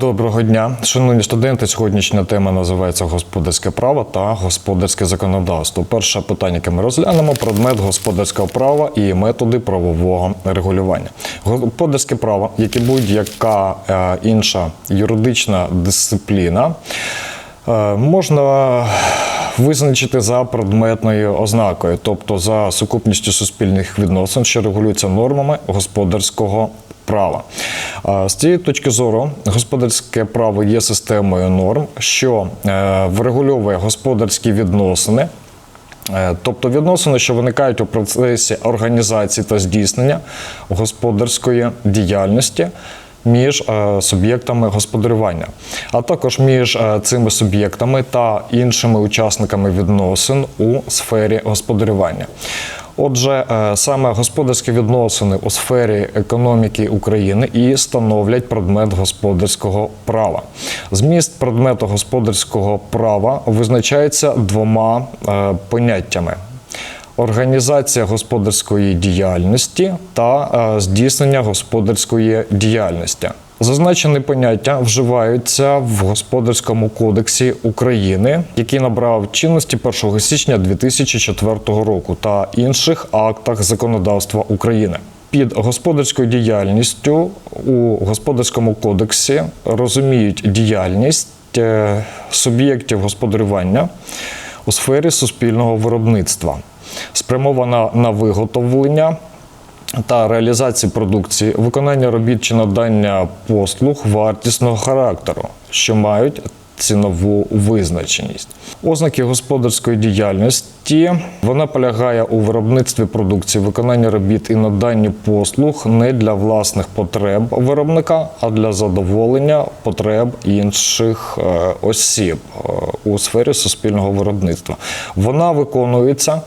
Доброго дня, шановні студенти. Сьогоднішня тема називається господарське право та господарське законодавство. Перше питання, яке ми розглянемо, предмет господарського права і методи правового регулювання. Господарське право, як і будь-яка е, інша юридична дисципліна, е, можна визначити за предметною ознакою, тобто за сукупністю суспільних відносин, що регулюються нормами господарського права. З цієї точки зору, господарське право є системою норм, що е, врегульовує господарські відносини. Е, Тобто відносини, що виникають у процесі організації та здійснення господарської діяльності між е, суб'єктами господарювання, а також між цими суб'єктами та іншими учасниками відносин у сфері господарювання. Отже, е, саме господарські відносини у сфері економіки України і становлять предмет господарського права. Зміст предмету господарського права визначається двома е, поняттями. Організація господарської діяльності та е, здійснення господарської діяльності. Зазначені поняття вживаються в господарському кодексі України, який набрав чинності 1 січня 2004 року, та інших актах законодавства України. Під господарською діяльністю у господарському кодексі розуміють діяльність е, суб'єктів господарювання у сфері суспільного виробництва, спрямована на виготовлення та реалізації продукції, виконання робіт чи надання послуг вартісного характеру, що мають цінову визначеність. Ознаки господарської діяльності вона полягає у виробництві продукції, виконанні робіт і наданні послуг не для власних потреб виробника, а для задоволення потреб інших е, осіб е, у сфері суспільного виробництва. Вона виконується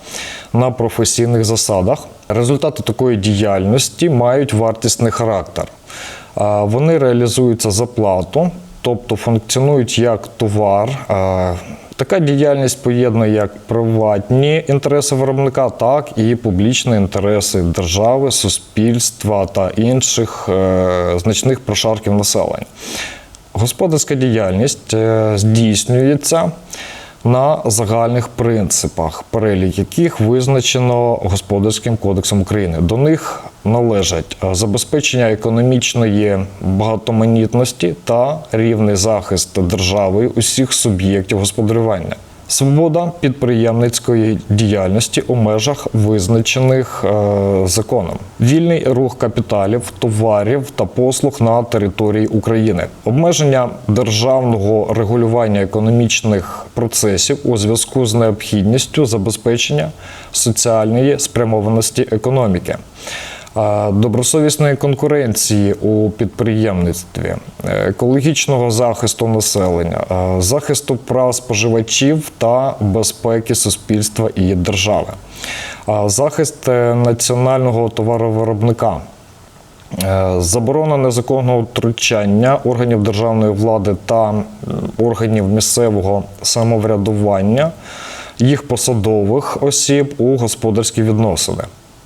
на професійних засадах. Результати такої діяльності мають вартісний характер. Вони реалізуються за плату, тобто функціонують як товар. Така діяльність поєднує як приватні інтереси виробника, так і публічні інтереси держави, суспільства та інших е, значних прошарків населення. Господарська діяльність е, здійснюється на загальних принципах, перелік яких визначено Господарським кодексом України. До них належать е, забезпечення економічної багатоманітності та рівний захист держави усіх суб'єктів господарювання. Свобода підприємницької діяльності у межах визначених е, законом, вільний рух капіталів, товарів та послуг на території України, обмеження державного регулювання економічних процесів у зв'язку з необхідністю забезпечення соціальної спрямованості економіки. Добросовісної конкуренції у підприємництві, е, екологічного захисту населення, е, захисту прав споживачів та безпеки суспільства і держави, захист е, національного товаровиробника, Заборона незаконного втручання органів державної влади та органів місцевого самоврядування, їх посадових осіб у господарські відносини.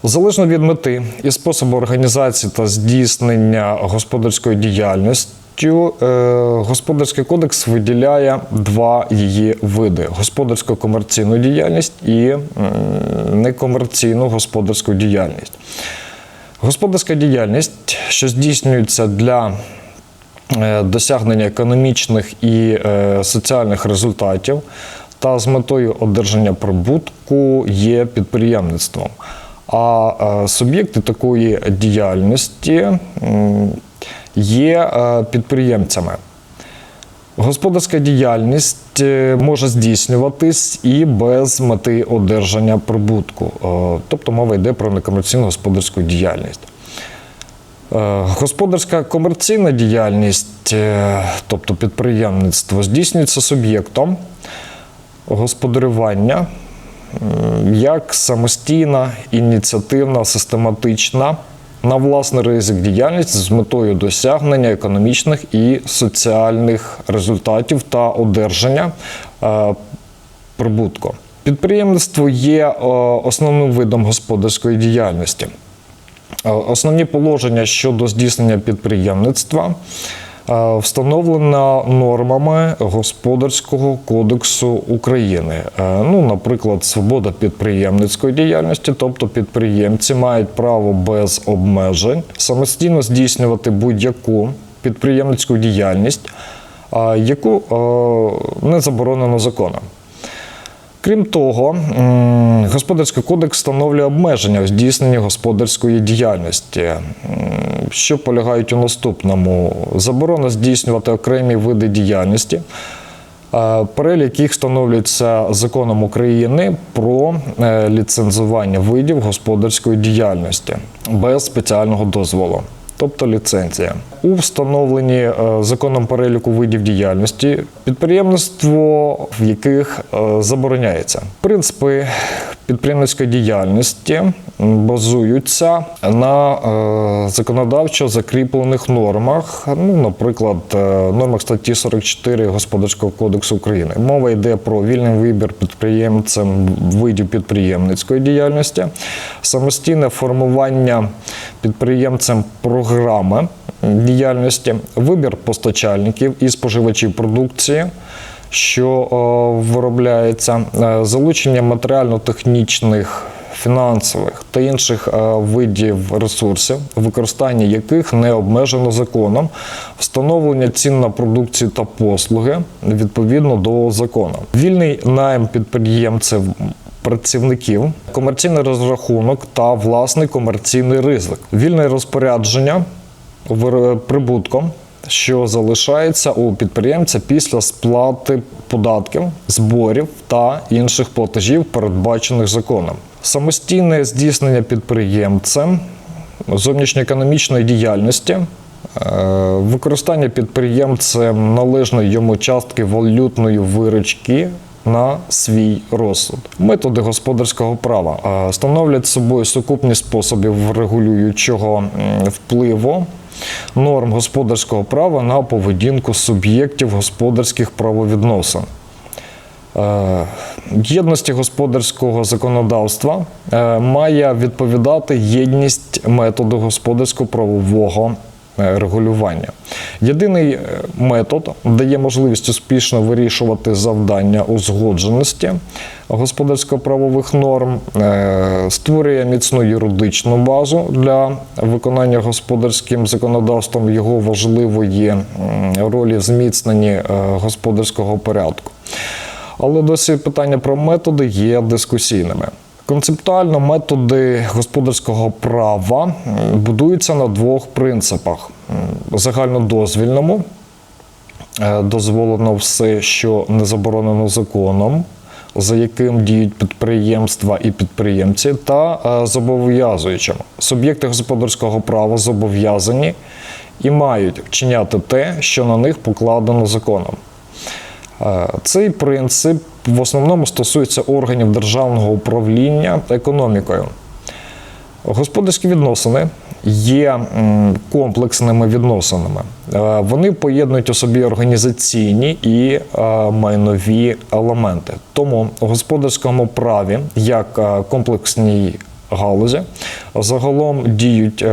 Залежно від мети і способу організації та здійснення господарської діяльності, е, Господарський кодекс виділяє два її види: господарську комерційну діяльність і некомерційну господарську діяльність. Господарська діяльність, що здійснюється для е, досягнення економічних і е, соціальних результатів та з метою одержання прибутку є підприємництвом. А е, суб'єкти такої діяльності є е, підприємцями. Господарська діяльність е, може здійснюватись і без мети одержання прибутку, тобто мова йде про некомерційну господарську діяльність. Господарська комерційна діяльність, тобто підприємництво, здійснюється суб'єктом господарювання як самостійна, ініціативна, систематична на власний ризик діяльність з метою досягнення економічних і соціальних результатів та одержання е, прибутку. Підприємництво є е, основним видом господарської діяльності. Е, Основні положення щодо здійснення підприємництва встановлена нормами Господарського кодексу України. Е, Ну, наприклад, свобода підприємницької діяльності, тобто підприємці мають право без обмежень самостійно здійснювати будь-яку підприємницьку діяльність, яку е, не заборонено законом. Крім того, Господарський кодекс встановлює обмеження в здійсненні господарської діяльності, що полягають у наступному: заборона здійснювати окремі види діяльності, перелік яких встановлюється законом України про е, ліцензування видів господарської діяльності без спеціального дозволу. Тобто ліцензія у встановленні е, законом переліку видів діяльності підприємництво, в яких е, забороняється. Принципи підприємницької діяльності базуються на е, законодавчо закріплених нормах, ну, наприклад, е, нормах статті 44 Господарського кодексу України. Мова йде про вільний вибір підприємцем видів підприємницької діяльності, самостійне формування підприємцем програми діяльності, вибір постачальників і споживачів продукції. Що е, виробляється, е, залучення матеріально-технічних, фінансових та інших е, видів ресурсів, використання яких не обмежено законом, встановлення цін на продукцію та послуги відповідно до закону, вільний найм підприємців. Працівників, комерційний розрахунок та власний комерційний ризик, вільне розпорядження прибутком, що залишається у підприємця після сплати податків, зборів та інших платежів, передбачених законом. Самостійне здійснення підприємцем зовнішньоекономічної діяльності. е, Використання підприємцем належної йому частки валютної виручки на свій розсуд. Методи господарського права е, становлять собою сукупність способів регулюючого впливу норм господарського права на поведінку суб'єктів господарських правовідносин. Е, Єдності господарського законодавства е, має відповідати єдність методу господарсько-правового регулювання. Єдиний е, метод дає можливість успішно вирішувати завдання узгодженості господарсько-правових норм, е, створює міцну юридичну базу для виконання господарським законодавством його важливої ролі в зміцненні е, господарського порядку. Але досі питання про методи є дискусійними. Концептуально методи господарського права будуються на двох принципах: загальнодозвільному, е, дозволено все, що не заборонено законом, за яким діють підприємства і підприємці, та е, зобов'язуючим. Суб'єкти господарського права зобов'язані і мають вчиняти те, що на них покладено законом. Е, Цей принцип в основному стосується органів державного управління та економікою. Господарські відносини є комплексними відносинами. Е, Вони поєднують у собі організаційні і е, майнові елементи. Тому в господарському праві, як комплексній галузі, загалом діють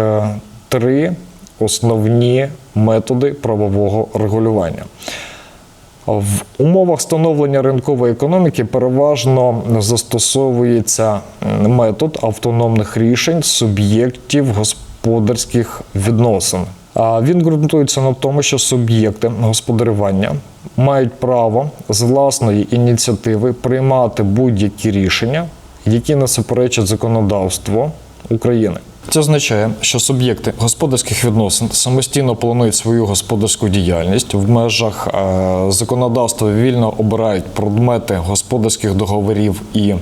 три основні методи правового регулювання. В умовах становлення ринкової економіки переважно застосовується метод автономних рішень суб'єктів господарських відносин. А Він ґрунтується на тому, що суб'єкти господарювання мають право з власної ініціативи приймати будь-які рішення, які не суперечать законодавству України. Це означає, що суб'єкти господарських відносин самостійно планують свою господарську діяльність в межах е, законодавства вільно обирають предмети господарських договорів і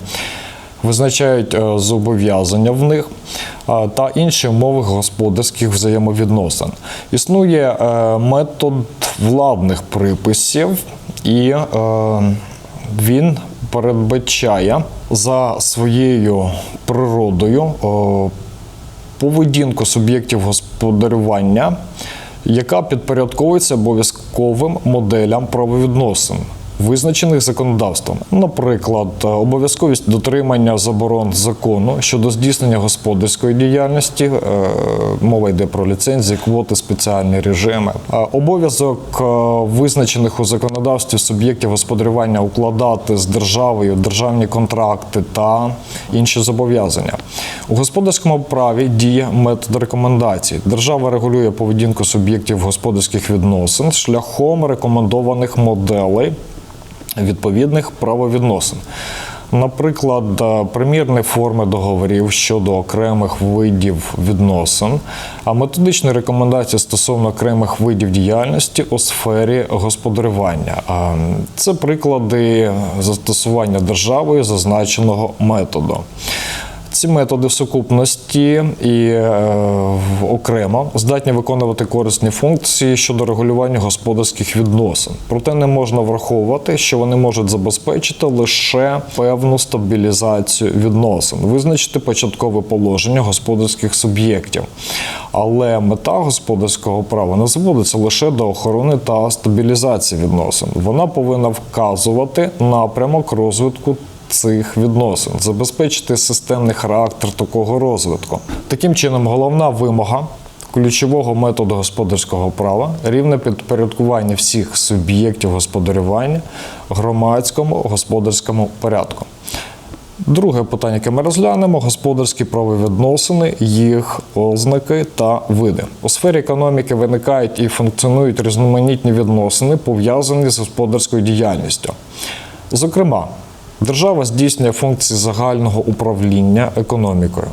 визначають е, зобов'язання в них е, та інші умови господарських взаємовідносин. Існує метод владних приписів і він передбачає за своєю природою поведінку суб'єктів господарювання, яка підпорядковується обов'язковим моделям правовідносин, визначених законодавством. Наприклад, е, обов'язковість дотримання заборон закону щодо здійснення господарської діяльності, е, мова йде про ліцензії, квоти, спеціальні режими, Е, обов'язок визначених у законодавстві суб'єктів господарювання укладати з державою державні контракти та інші зобов'язання. У господарському праві діє метод рекомендацій. Держава регулює поведінку суб'єктів господарських відносин шляхом рекомендованих моделей відповідних правовідносин. Наприклад, е, примірні форми договорів щодо окремих видів відносин, а методичні рекомендації стосовно окремих видів діяльності у сфері господарювання. Це приклади застосування державою зазначеного методу. Ці методи в сукупності і е, окремо здатні виконувати корисні функції щодо регулювання господарських відносин. Проте не можна враховувати, що вони можуть забезпечити лише певну стабілізацію відносин, визначити початкове положення господарських суб'єктів. Але мета господарського права не зводиться лише до охорони та стабілізації відносин. Вона повинна вказувати напрямок розвитку цих відносин, забезпечити системний характер такого розвитку. Таким чином, головна вимога ключового методу господарського права рівне підпорядкування всіх суб'єктів господарювання громадському господарському порядку. Друге питання, яке ми розглянемо, господарські правовідносини, їх ознаки та види. У сфері економіки виникають і функціонують різноманітні відносини, пов'язані з господарською діяльністю. Зокрема, держава здійснює функції загального управління економікою.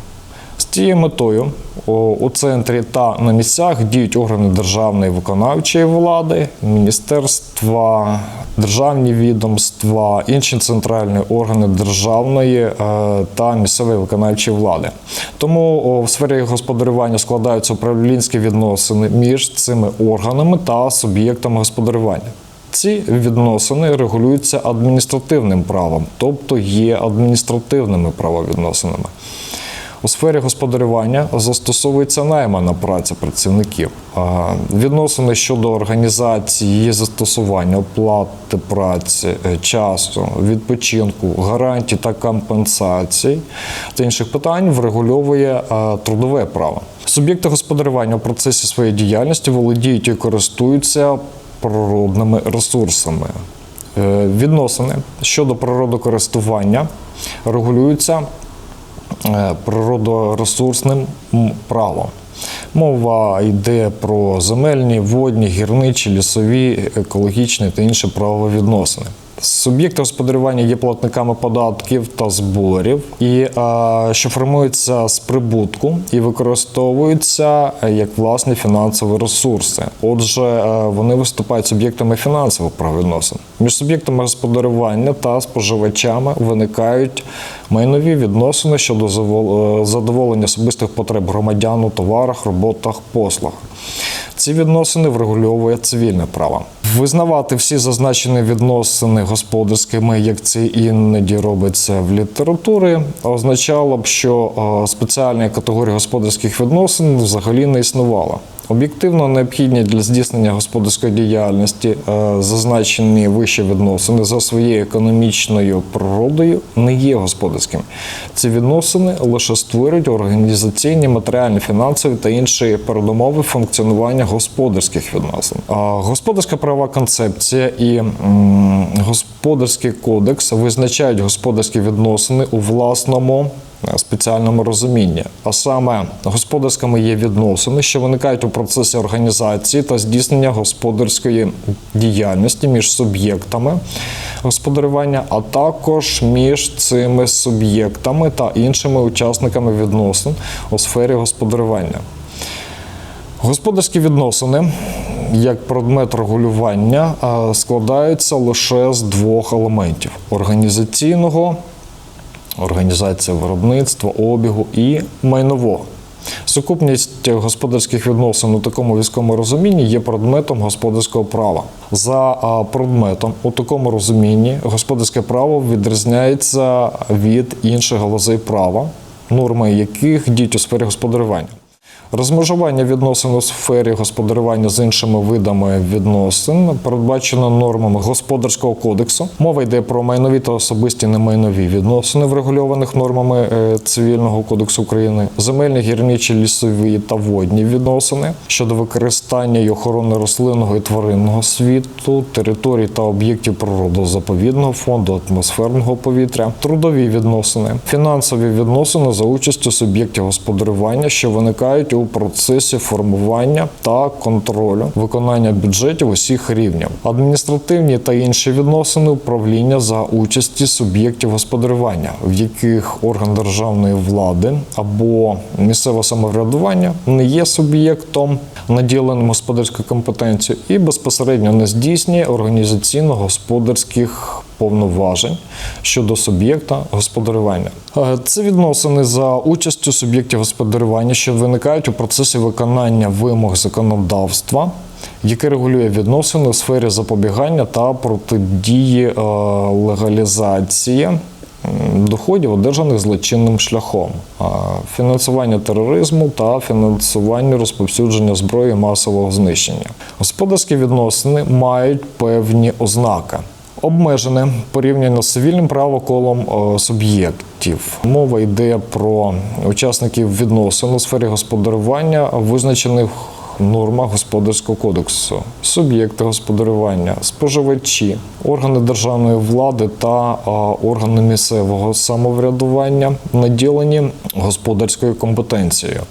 З цією метою у центрі та на місцях діють органи державної виконавчої влади, міністерства, державні відомства, інші центральні органи державної е, та місцевої виконавчої влади. Тому в сфері господарювання складаються управлінські відносини між цими органами та суб'єктами господарювання. Ці відносини регулюються адміністративним правом, тобто є адміністративними правовідносинами. У сфері господарювання застосовується наймана праця працівників. Відносини щодо організації, її застосування, оплати праці, е, часу, відпочинку, гарантій та компенсацій та інших питань врегульовує трудове право. Суб'єкти господарювання у процесі своєї діяльності володіють і користуються природними ресурсами. Е, Відносини щодо природокористування регулюються е, природоресурсним правом. Мова йде про земельні, водні, гірничі, лісові, екологічні та інші правовідносини. Суб'єкти господарювання є платниками податків та зборів, і а, що формуються з прибутку і використовуються е, як власні фінансові ресурси. Отже, е, вони виступають суб'єктами фінансових правовідносин. Між суб'єктами господарювання та споживачами виникають майнові відносини щодо е, задоволення особистих потреб громадян у товарах, роботах, послугах. Ці відносини врегульовує цивільне право. Визнавати всі зазначені відносини господарськими, як це іноді робиться в літературі, означало б, що е, спеціальної категорії господарських відносин взагалі не існувало. Об'єктивно необхідні для здійснення господарської діяльності е, зазначені вищі відносини за своєю економічною природою не є господарськими. Ці відносини лише створюють організаційні, матеріальні, фінансові та інші передумови функціонування господарських відносин. Господарська права концепція і господарський кодекс визначають господарські відносини у власному спеціальному розумінні. А саме господарськими є відносини, що виникають у процесі організації та здійснення господарської діяльності між суб'єктами господарювання, а також між цими суб'єктами та іншими учасниками відносин у сфері господарювання. Господарські відносини як предмет регулювання складаються лише з двох елементів: організаційного, організація виробництва, обігу і майнового. Сукупність господарських відносин у такому військовому розумінні є предметом господарського права. За предметом у такому розумінні господарське право відрізняється від інших галузей права, норми яких діють у сфері господарювання. Розмежування відносин у сфері господарювання з іншими видами відносин передбачено нормами господарського кодексу. Мова йде про майнові та особисті немайнові відносини, врегульованих нормами е, цивільного кодексу України, земельні, гірничі, лісові та водні відносини щодо використання і охорони рослинного і тваринного світу, територій та об'єктів природозаповідного фонду, атмосферного повітря, трудові відносини, фінансові відносини за участю суб'єктів господарювання, що виникають у процесі формування та контролю виконання бюджетів усіх рівнів, адміністративні та інші відносини управління за участі суб'єктів господарювання, в яких орган державної влади або місцеве самоврядування не є суб'єктом наділеним господарською компетенцією і безпосередньо не здійснює організаційно-господарських повноважень щодо суб'єкта господарювання. Е, Це відносини за участю суб'єктів господарювання, що виникають у процесі виконання вимог законодавства, яке регулює відносини у сфері запобігання та протидії е, легалізації доходів, одержаних злочинним шляхом, фінансування тероризму та фінансування розповсюдження зброї масового знищення. Господарські відносини мають певні ознаки. Обмежене порівняно з цивільним правоколом е, суб'єктів. Мова йде про учасників відносин у сфері господарювання, визначених нормах господарського кодексу, суб'єкти господарювання, споживачі, органи державної влади та е, органи місцевого самоврядування, наділені господарською компетенцією,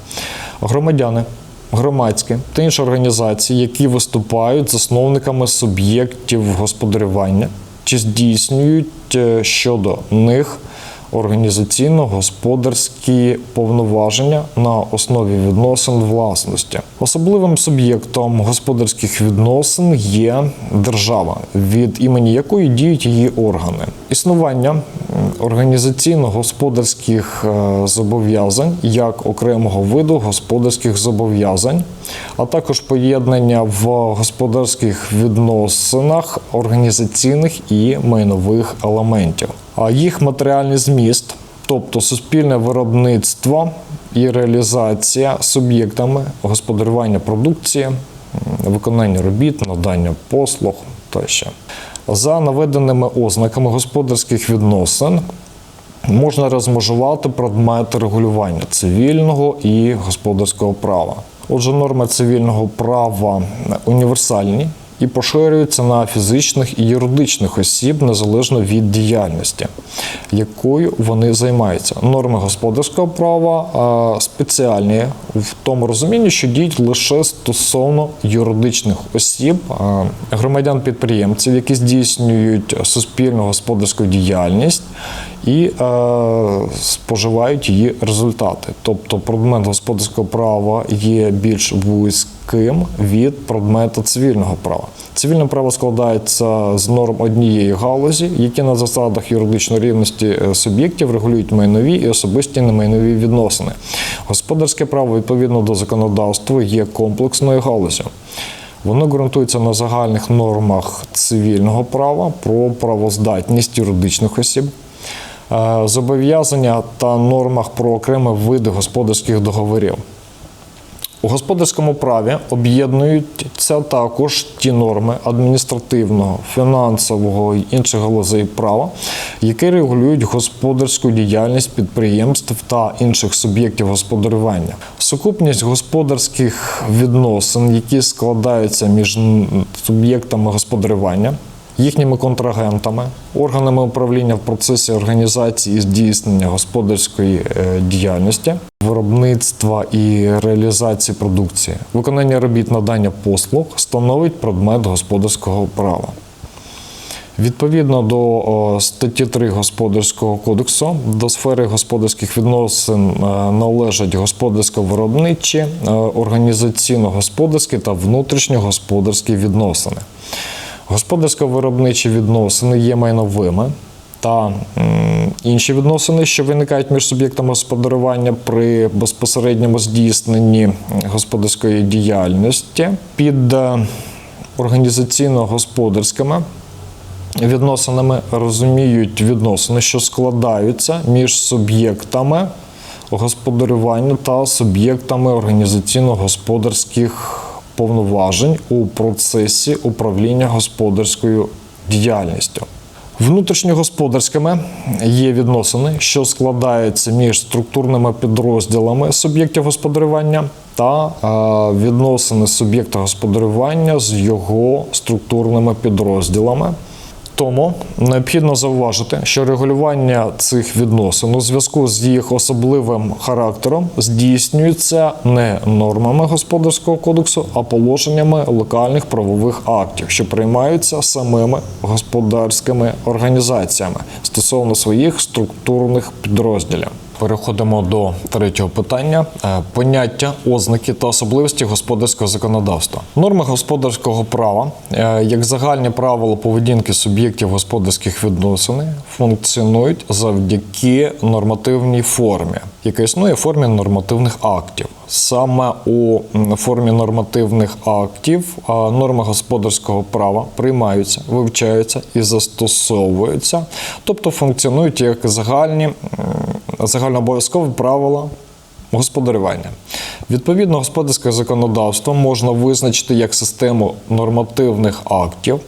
громадяни громадські та інші організації, які виступають засновниками суб'єктів господарювання чи здійснюють е, щодо них організаційно-господарські повноваження на основі відносин власності. Особливим суб'єктом господарських відносин є держава, від імені якої діють її органи. Існування організаційно-господарських е, зобов'язань як окремого виду господарських зобов'язань, а також поєднання в господарських відносинах організаційних і майнових елементів. А їх матеріальний зміст, тобто суспільне виробництво і реалізація суб'єктами господарювання продукції, виконання робіт, надання послуг тощо. За наведеними ознаками господарських відносин можна розмежувати предмети регулювання цивільного і господарського права. Отже, норми цивільного права універсальні і поширюються на фізичних і юридичних осіб незалежно від діяльності, якою вони займаються. Норми господарського права спеціальні в тому розумінні, що діють лише стосовно юридичних осіб, громадян-підприємців, які здійснюють суспільну господарську діяльність і е, споживають її результати. Тобто предмет господарського права є більш вузьким від предмету цивільного права. Цивільне право складається з норм однієї галузі, які на засадах юридичної рівності е, суб'єктів регулюють майнові і особисті немайнові відносини. Господарське право відповідно до законодавства є комплексною галузю. Воно ґрунтується на загальних нормах цивільного права про правоздатність юридичних осіб, е, зобов'язання та нормах про окремі види господарських договорів. У господарському праві об'єднуються також ті норми адміністративного, фінансового і інших галузей права, які регулюють господарську діяльність підприємств та інших суб'єктів господарювання. Сукупність господарських відносин, які складаються між суб'єктами господарювання, їхніми контрагентами, органами управління в процесі організації і здійснення господарської е, діяльності, виробництва і реалізації продукції, виконання робіт надання послуг становить предмет господарського права. Відповідно до статті 3 Господарського кодексу до сфери господарських відносин е, належать господарсько-виробничі, е, організаційно-господарські та внутрішньогосподарські відносини. Господарсько-виробничі відносини є майновими та інші відносини, що виникають між суб'єктами господарювання при безпосередньому здійсненні господарської діяльності під е, організаційно-господарськими відносинами розуміють відносини, що складаються між суб'єктами господарювання та суб'єктами організаційно-господарських повноважень у процесі управління господарською діяльністю. Внутрішньогосподарськими є відносини, що складаються між структурними підрозділами суб'єктів господарювання та е, відносини суб'єкта господарювання з його структурними підрозділами. Тому необхідно зауважити, що регулювання цих відносин у зв'язку з їх особливим характером здійснюється не нормами господарського кодексу, а положеннями локальних правових актів, що приймаються самими господарськими організаціями стосовно своїх структурних підрозділів. Переходимо до третього питання: Е, поняття, ознаки та особливості господарського законодавства. Норми господарського права, е, як загальні правила поведінки суб'єктів господарських відносин, функціонують завдяки нормативній формі, яка існує в формі нормативних актів. Саме у формі нормативних актів норми господарського права приймаються, вивчаються і застосовуються, тобто функціонують як загальні загальнообов'язкові правила господарювання. Відповідно, господарське законодавство можна визначити як систему нормативних актів,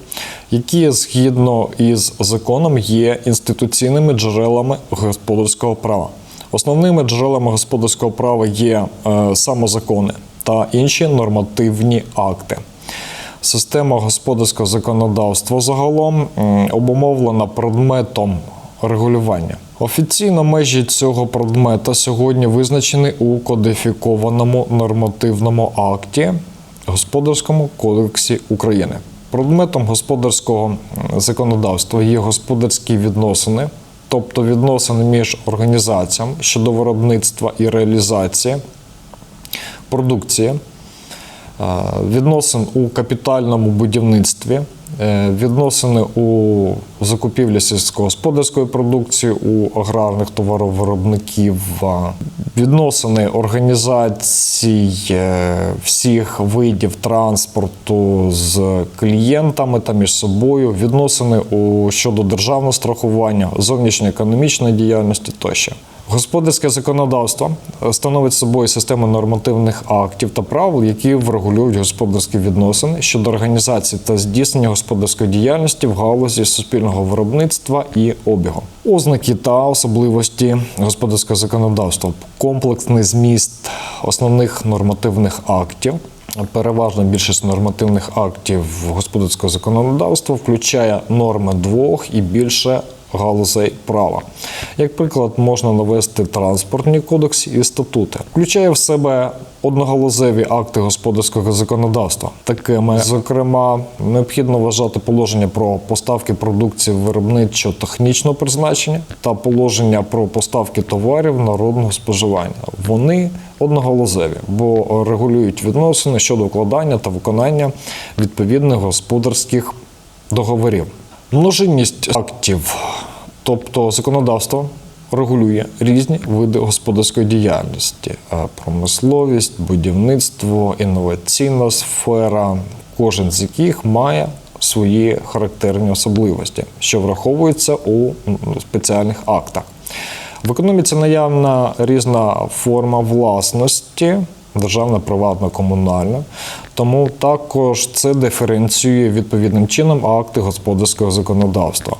які згідно із законом є інституційними джерелами господарського права. Основними джерелами господарського права є е, самозакони та інші нормативні акти. Система господарського законодавства загалом обумовлена предметом регулювання. Офіційно межі цього предмета сьогодні визначені у кодифікованому нормативному акті Господарському кодексі України. Предметом господарського законодавства є господарські відносини, тобто відносини між організаціями щодо виробництва і реалізації продукції, е, відносин у капітальному будівництві, відносини у закупівлі сільськогосподарської продукції у аграрних товаровиробників, е, відносини організацій е, всіх видів транспорту з клієнтами та між собою, відносини у щодо державного страхування, зовнішньоекономічної діяльності тощо. Господарське законодавство становить собою систему нормативних актів та правил, які врегулюють господарські відносини щодо організації та здійснення господарської діяльності в галузі суспільного виробництва і обігу. Ознаки та особливості господарського законодавства, комплексний зміст основних нормативних актів. Переважна більшість нормативних актів господарського законодавства включає норми двох і більше галузей права. Як приклад, можна навести транспортні кодекси і статути. Включає в себе одногалузеві акти господарського законодавства. Такими, зокрема, необхідно вважати положення про поставки продукції виробничо-технічного призначення та положення про поставки товарів народного споживання. Вони одноголозеві, бо регулюють відносини щодо укладання та виконання відповідних господарських договорів. Множинність актів, тобто законодавство, регулює різні види господарської діяльності: Е, промисловість, будівництво, інноваційна сфера, кожен з яких має свої характерні особливості, що враховуються у спеціальних актах. В економіці наявна різна форма власності, державна, приватна, комунальна. Тому також це диференціює відповідним чином акти господарського законодавства.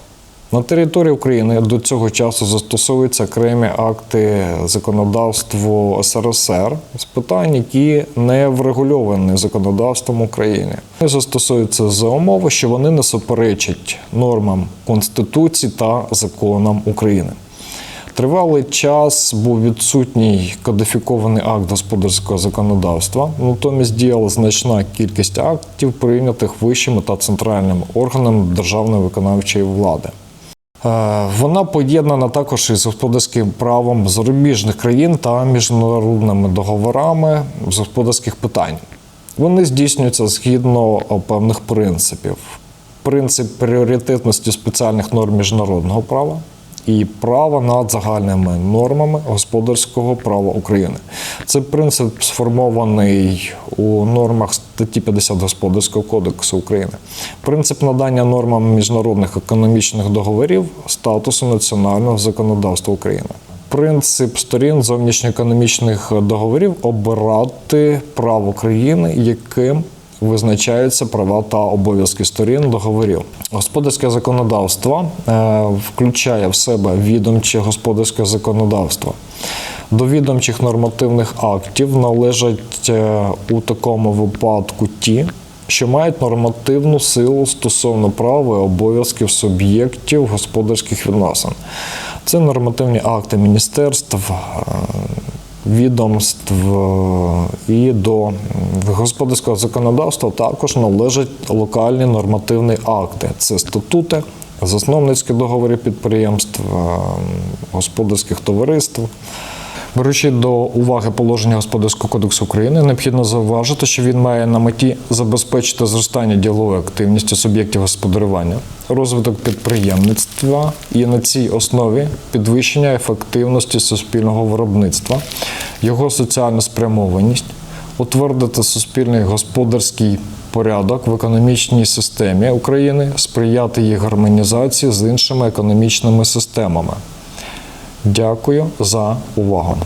На території України до цього часу застосовуються окремі акти законодавства СРСР з питань, які не врегульовані законодавством України. Вони застосуються за умови, що вони не суперечать нормам Конституції та законам України. Тривалий час був відсутній кодифікований акт господарського законодавства, натомість діяла значна кількість актів, прийнятих вищими та центральними органами державної виконавчої влади. Е, Вона поєднана також із господарським правом зарубіжних країн та міжнародними договорами з господарських питань. Вони здійснюються згідно е, певних принципів: принцип пріоритетності спеціальних норм міжнародного права і права над загальними нормами господарського права України. Цей принцип сформований у нормах статті 50 Господарського кодексу України. Принцип надання нормам міжнародних економічних договорів статусу національного законодавства України. принцип сторін зовнішньоекономічних договорів обирати право країни, яким визначаються права та обов'язки сторін договорів. Господарське законодавство е, включає в себе відомче господарське законодавство. До відомчих нормативних актів належать е, у такому випадку ті, що мають нормативну силу стосовно прав і обов'язків суб'єктів господарських відносин. Це нормативні акти міністерств, е, відомств е, і до господарського законодавства також належать локальні нормативні акти. Це статути, засновницькі договори підприємств, е, господарських товариств. Беручи до уваги положення Господарського кодексу України, необхідно зауважити, що він має на меті забезпечити зростання ділової активності суб'єктів господарювання, розвиток підприємництва і на цій основі підвищення ефективності суспільного виробництва, його соціальну спрямованість, утвердити суспільний господарський порядок в економічній системі України, сприяти її гармонізації з іншими економічними системами. Дякую за увагу.